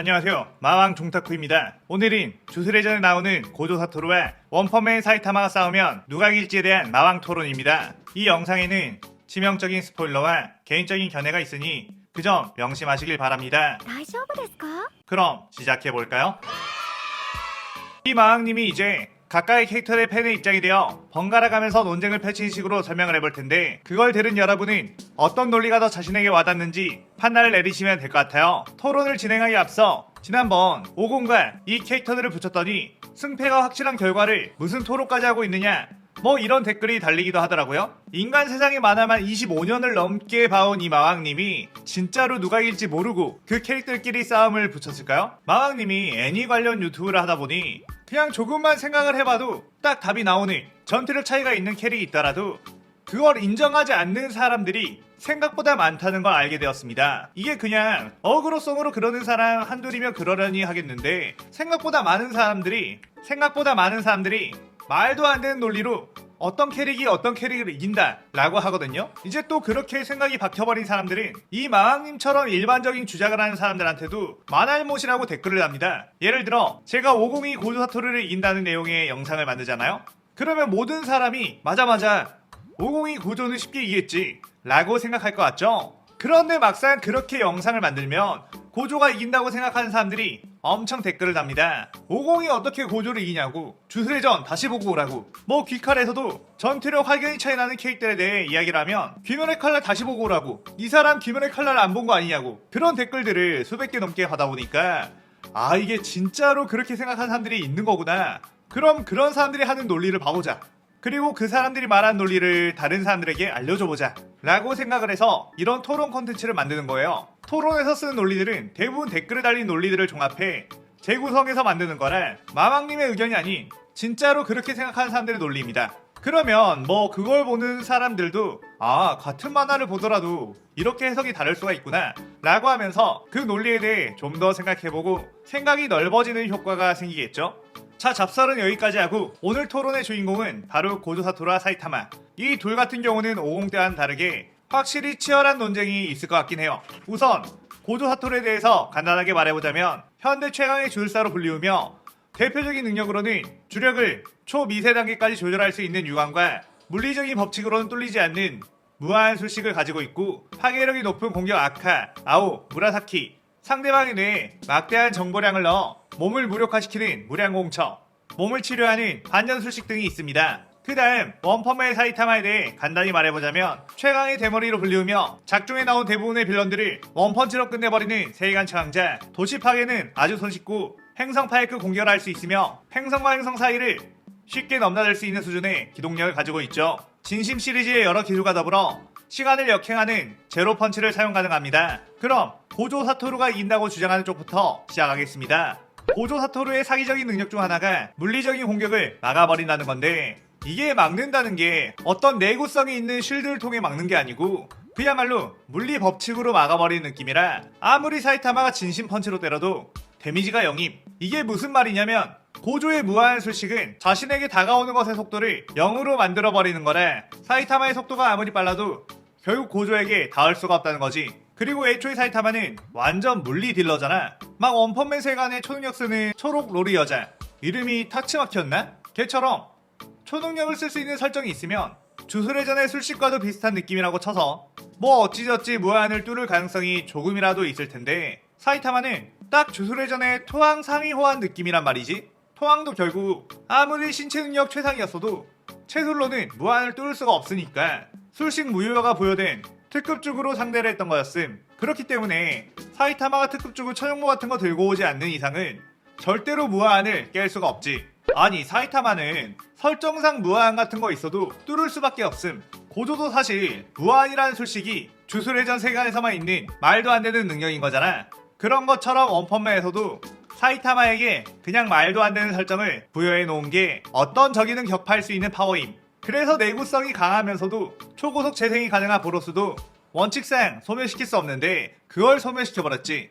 안녕하세요. 마왕 종타쿠입니다. 오늘은 주술회전에 나오는 고조 사토루와 원펀맨 사이타마가 싸우면 누가 이길지에 대한 마왕 토론입니다. 이 영상에는 치명적인 스포일러와 개인적인 견해가 있으니 그 점 명심하시길 바랍니다. 그럼 시작해볼까요? 이 마왕님이 이제 가까이 캐릭터의 팬의 입장이 되어 번갈아 가면서 논쟁을 펼치는 식으로 설명을 해볼 텐데 그걸 들은 여러분은 어떤 논리가 더 자신에게 와닿는지 판단을 내리시면 될 것 같아요. 토론을 진행하기 앞서 지난번 오공과 이 캐릭터들을 붙였더니 승패가 확실한 결과를 무슨 토론까지 하고 있느냐 뭐 이런 댓글이 달리기도 하더라고요. 인간 세상에 만화만 25년을 넘게 봐온 이 마왕님이 진짜로 누가 이길지 모르고 그 캐릭터끼리 싸움을 붙였을까요? 마왕님이 애니 관련 유튜브를 하다 보니 그냥 조금만 생각을 해봐도 딱 답이 나오는 전투력 차이가 있는 캐릭이 있더라도 그걸 인정하지 않는 사람들이 생각보다 많다는 걸 알게 되었습니다. 이게 그냥 어그로성으로 그러는 사람 한둘이면 그러려니 하겠는데 생각보다 많은 사람들이 생각보다 많은 사람들이 말도 안 되는 논리로 어떤 캐릭이 어떤 캐릭을 이긴다 라고 하거든요. 이제 또 그렇게 생각이 박혀버린 사람들은 이 마왕님처럼 일반적인 주장을 하는 사람들한테도 만할못이라고 댓글을 합니다. 예를 들어 제가 502 고조사토르를 이긴다는 내용의 영상을 만들잖아요. 그러면 모든 사람이 맞아 맞아 502 고조는 쉽게 이겼지 라고 생각할 것 같죠? 그런데 막상 그렇게 영상을 만들면 고조가 이긴다고 생각하는 사람들이 엄청 댓글을 답니다. 502 어떻게 고조를 이기냐고. 주술회전 다시 보고 오라고. 뭐 귀칼에서도 전투력 확연히 차이 나는 캐릭터에 대해 이야기를 하면 귀멸의 칼날 다시 보고 오라고. 이 사람 귀멸의 칼날 안 본 거 아니냐고. 그런 댓글들을 수백 개 넘게 받아보니까 아 이게 진짜로 그렇게 생각하는 사람들이 있는 거구나. 그럼 그런 사람들이 하는 논리를 봐보자 그리고 그 사람들이 말한 논리를 다른 사람들에게 알려줘 보자 라고 생각을 해서 이런 토론 콘텐츠를 만드는 거예요. 토론에서 쓰는 논리들은 대부분 댓글에 달린 논리들을 종합해 재구성해서 만드는 거라 마왕님의 의견이 아닌 진짜로 그렇게 생각하는 사람들의 논리입니다. 그러면 뭐 그걸 보는 사람들도 아 같은 만화를 보더라도 이렇게 해석이 다를 수가 있구나 라고 하면서 그 논리에 대해 좀 더 생각해보고 생각이 넓어지는 효과가 생기겠죠 자 잡설은 여기까지 하고 오늘 토론의 주인공은 바로 고조사토라 사이타마. 이 둘 같은 경우는 50 때와는 다르게 확실히 치열한 논쟁이 있을 것 같긴 해요. 우선 고조사토르에 대해서 간단하게 말해보자면 현대 최강의 주술사로 불리우며 대표적인 능력으로는 주력을 초미세 단계까지 조절할 수 있는 유광과 물리적인 법칙으로는 뚫리지 않는 무한 술식을 가지고 있고 파괴력이 높은 공격 아카, 아오, 무라사키 상대방의 뇌에 막대한 정보량을 넣어 몸을 무력화시키는 무량공처 몸을 치료하는 반전술식 등이 있습니다. 그 다음 원펀맨 사이타마에 대해 간단히 말해보자면 최강의 대머리로 불리우며 작중에 나온 대부분의 빌런들을 원펀치로 끝내버리는 세계관 최강자 도시 파괴는 아주 손쉽고 행성 파이크 공격을 할 수 있으며 행성과 행성 사이를 쉽게 넘나들 수 있는 수준의 기동력을 가지고 있죠. 진심 시리즈의 여러 기술과 더불어 시간을 역행하는 제로 펀치를 사용 가능합니다. 그럼 고조 사토루가 이긴다고 주장하는 쪽부터 시작하겠습니다. 고조 사토루의 사기적인 능력 중 하나가 물리적인 공격을 막아버린다는 건데 이게 막는다는 게 어떤 내구성이 있는 쉴드를 통해 막는 게 아니고 그야말로 물리 법칙으로 막아버리는 느낌이라 아무리 사이타마가 진심 펀치로 때려도 데미지가 영임. 이게 무슨 말이냐면 고조의 무한 술식은 자신에게 다가오는 것의 속도를 0으로 만들어버리는 거래 사이타마의 속도가 아무리 빨라도 결국 고조에게 닿을 수가 없다는 거지. 그리고 애초에 사이타마는 완전 물리 딜러잖아. 막 원펀맨 세간의 초능력 쓰는 초록 로리 여자. 이름이 타츠마키였나? 걔처럼 초능력을 쓸 수 있는 설정이 있으면 주술회전의 술식과도 비슷한 느낌이라고 쳐서 뭐 어찌저찌 무한을 뚫을 가능성이 조금이라도 있을 텐데 사이타마는 딱 주술회전의 토항 상위 호환 느낌이란 말이지. 토항도 결국 아무리 신체 능력 최상이었어도 채술로는 무한을 뚫을 수가 없으니까 술식 무효화가 부여된 특급죽으로 상대를 했던 거였음. 그렇기 때문에 사이타마가 특급죽을 천용모 같은 거 들고 오지 않는 이상은 절대로 무한을 깰 수가 없지. 아니 사이타마는 설정상 무한 같은 거 있어도 뚫을 수밖에 없음. 고조도 사실 무한이라는 술식이 주술회전 세간에서만 있는 말도 안 되는 능력인 거잖아. 그런 것처럼 원펀맨에서도 사이타마에게 그냥 말도 안 되는 설정을 부여해 놓은 게 어떤 적이든 격파할 수 있는 파워임. 그래서 내구성이 강하면서도 초고속 재생이 가능한 보로스도 원칙상 소멸시킬 수 없는데 그걸 소멸시켜버렸지.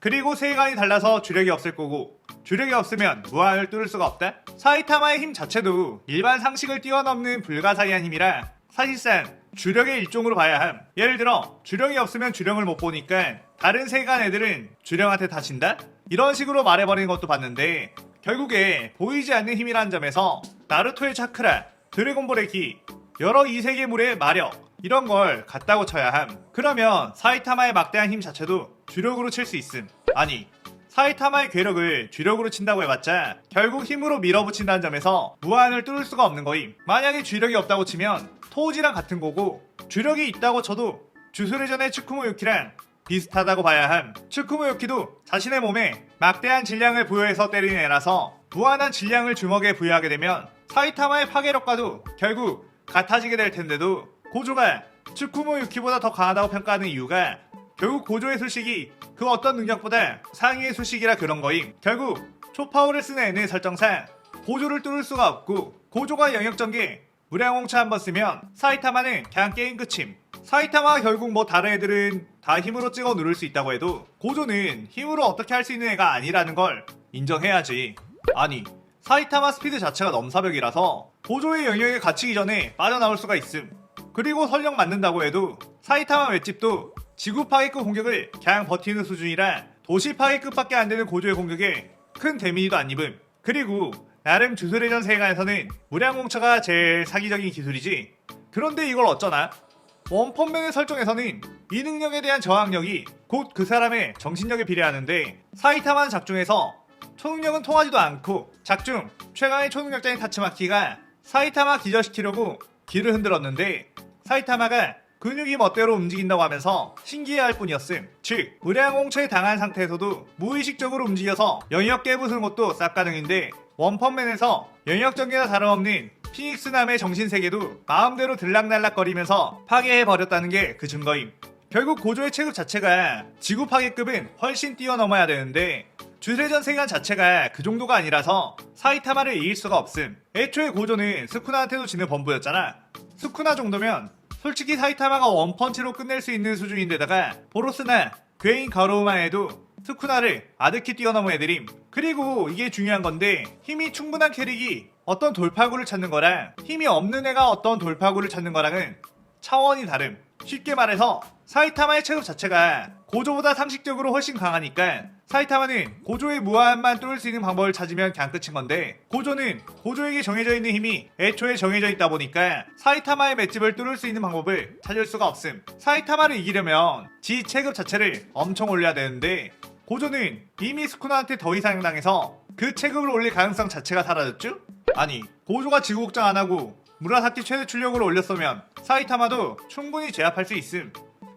그리고 세간이 달라서 주력이 없을 거고 주력이 없으면 무한을 뚫을 수가 없다? 사이타마의 힘 자체도 일반 상식을 뛰어넘는 불가사의한 힘이라 사실상 주력의 일종으로 봐야 함. 예를 들어 주령이 없으면 주령을 못 보니까 다른 세간 애들은 주령한테 다 진다? 이런 식으로 말해버리는 것도 봤는데 결국에 보이지 않는 힘이라는 점에서 나루토의 차크라, 드래곤볼의 기, 여러 이세계물의 마력 이런 걸 같다고 쳐야 함. 그러면 사이타마의 막대한 힘 자체도 주력으로 칠 수 있음. 아니 사이타마의 괴력을 주력으로 친다고 해봤자 결국 힘으로 밀어붙인다는 점에서 무한을 뚫을 수가 없는 거임. 만약에 주력이 없다고 치면 토우지랑 같은 거고 주력이 있다고 쳐도 주술회전의 츠쿠모 유키랑 비슷하다고 봐야 함. 츠쿠모 유키도 자신의 몸에 막대한 질량을 부여해서 때리는 애라서 무한한 질량을 주먹에 부여하게 되면 사이타마의 파괴력과도 결국 같아지게 될 텐데도 고조가 츠쿠모 유키보다 더 강하다고 평가하는 이유가 결국 고조의 술식이 그 어떤 능력보다 상위의 술식이라 그런 거임. 결국 초파워를 쓰는 애는 설정상 고조를 뚫을 수가 없고 고조가 영역 전개 무량홍차 한번 쓰면 사이타마는 그냥 게임 끝임. 사이타마가 결국 뭐 다른 애들은 다 힘으로 찍어 누를 수 있다고 해도 고조는 힘으로 어떻게 할 수 있는 애가 아니라는 걸 인정해야지. 아니 사이타마 스피드 자체가 넘사벽이라서 고조의 영역에 갇히기 전에 빠져나올 수가 있음. 그리고 설령 맞는다고 해도 사이타마 맷집도 지구 파괴급 공격을 그냥 버티는 수준이라 도시 파괴급밖에 안 되는 고조의 공격에 큰 데미지도 안 입음. 그리고 나름 주술회전 세계관에서는 무량공차가 제일 사기적인 기술이지. 그런데 이걸 어쩌나? 원펀맨의 설정에서는 이 능력에 대한 저항력이 곧 그 사람의 정신력에 비례하는데 사이타마는 작중에서 초능력은 통하지도 않고 작중 최강의 초능력자인 타츠마키가 사이타마 기절시키려고 길을 흔들었는데 사이타마가 근육이 멋대로 움직인다고 하면서 신기해할 뿐이었음. 즉 무량공처에 당한 상태에서도 무의식적으로 움직여서 영역 깨부수는 것도 싹 가능인데 원펀맨에서 영역 전개나 다름없는 피닉스남의 정신세계도 마음대로 들락날락거리면서 파괴해버렸다는 게 그 증거임. 결국 고조의 체급 자체가 지구 파괴급은 훨씬 뛰어넘어야 되는데 주세전 세관 자체가 그 정도가 아니라서 사이타마를 이길 수가 없음. 애초에 고조는 스쿠나한테도 지는 범부였잖아. 스쿠나 정도면 솔직히 사이타마가 원펀치로 끝낼 수 있는 수준인데다가 보로스나 괴인 가로우만 해도 스쿠나를 아득히 뛰어넘은 애들임. 그리고 이게 중요한 건데 힘이 충분한 캐릭이 어떤 돌파구를 찾는 거랑 힘이 없는 애가 어떤 돌파구를 찾는 거랑은 차원이 다름. 쉽게 말해서 사이타마의 체급 자체가 고조보다 상식적으로 훨씬 강하니까 사이타마는 고조의 무한만 뚫을 수 있는 방법을 찾으면 그냥 끝인 건데 고조는 고조에게 정해져 있는 힘이 애초에 정해져 있다 보니까 사이타마의 맷집을 뚫을 수 있는 방법을 찾을 수가 없음. 사이타마를 이기려면 지 체급 자체를 엄청 올려야 되는데 고조는 이미 스쿠나한테 더 이상 당해서 그 체급을 올릴 가능성 자체가 사라졌죠? 아니 고조가 지구국장 안 하고 무라사키 최대 출력으로 올렸으면 사이타마도 충분히 제압할 수 있음.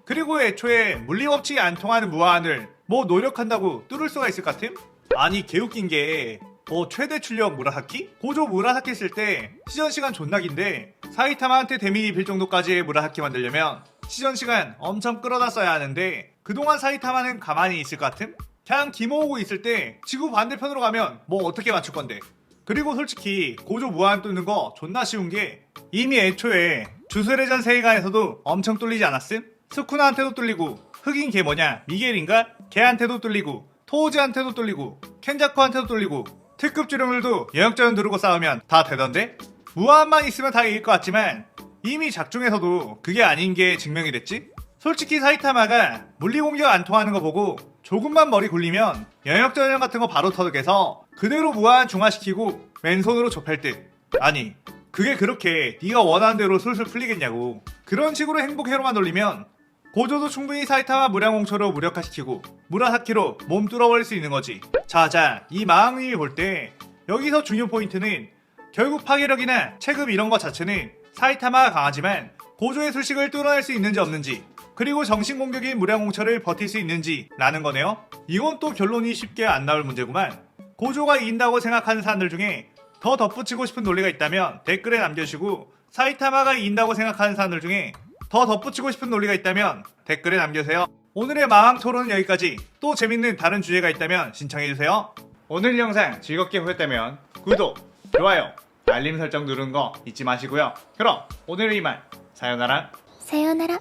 그리고 애초에 물리법칙이 안 통하는 무한을 뭐 노력한다고 뚫을 수가 있을 것 같음? 아니 개웃긴 게뭐 최대 출력 무라사키? 고조 무라사키 쓸 때 시전 시간 존나 긴데 사이타마한테 데미지 빌 정도까지의 무라사키 만들려면 시전 시간 엄청 끌어다 써야 하는데 그동안 사이타마는 가만히 있을 것 같음? 그냥 기모으고 있을 때 지구 반대편으로 가면 뭐 어떻게 맞출 건데 그리고 솔직히 고조 무한 뚫는 거 존나 쉬운 게 이미 애초에 주술회전 세계관에서도 엄청 뚫리지 않았음? 스쿠나한테도 뚫리고 흑인 걔 뭐냐 미겔인가? 걔한테도 뚫리고 토우즈한테도 뚫리고 켄자코한테도 뚫리고 특급 주령들도 영역전 누르고 싸우면 다 되던데? 무한만 있으면 다 이길 것 같지만 이미 작중에서도 그게 아닌 게 증명이 됐지? 솔직히 사이타마가 물리 공격 안 통하는 거 보고 조금만 머리 굴리면 영역 전형 같은 거 바로 터득해서 그대로 무한 중화시키고 왼손으로 좁힐 듯. 아니 그게 그렇게 네가 원하는 대로 술술 풀리겠냐고. 그런 식으로 행복 회로만 돌리면 고조도 충분히 사이타마 무량홍초로 무력화시키고 무라사키로 몸 뚫어버릴 수 있는 거지. 자자 이 마왕님이 볼 때 여기서 중요 포인트는 결국 파괴력이나 체급 이런 것 자체는 사이타마가 강하지만 고조의 술식을 뚫어낼 수 있는지 없는지 그리고 정신 공격인 무량홍철을 버틸 수 있는지 라는 거네요. 이건 또 결론이 쉽게 안 나올 문제구만. 고조가 이긴다고 생각하는 사람들 중에 더 덧붙이고 싶은 논리가 있다면 댓글에 남겨주시고 사이타마가 이긴다고 생각하는 사람들 중에 더 덧붙이고 싶은 논리가 있다면 댓글에 남겨주세요. 오늘의 마왕 토론은 여기까지. 또 재밌는 다른 주제가 있다면 신청해주세요. 오늘 영상 즐겁게 보셨다면 구독, 좋아요, 알림 설정 누른 거 잊지 마시고요. 그럼 오늘은 이만 사연나라 사연나라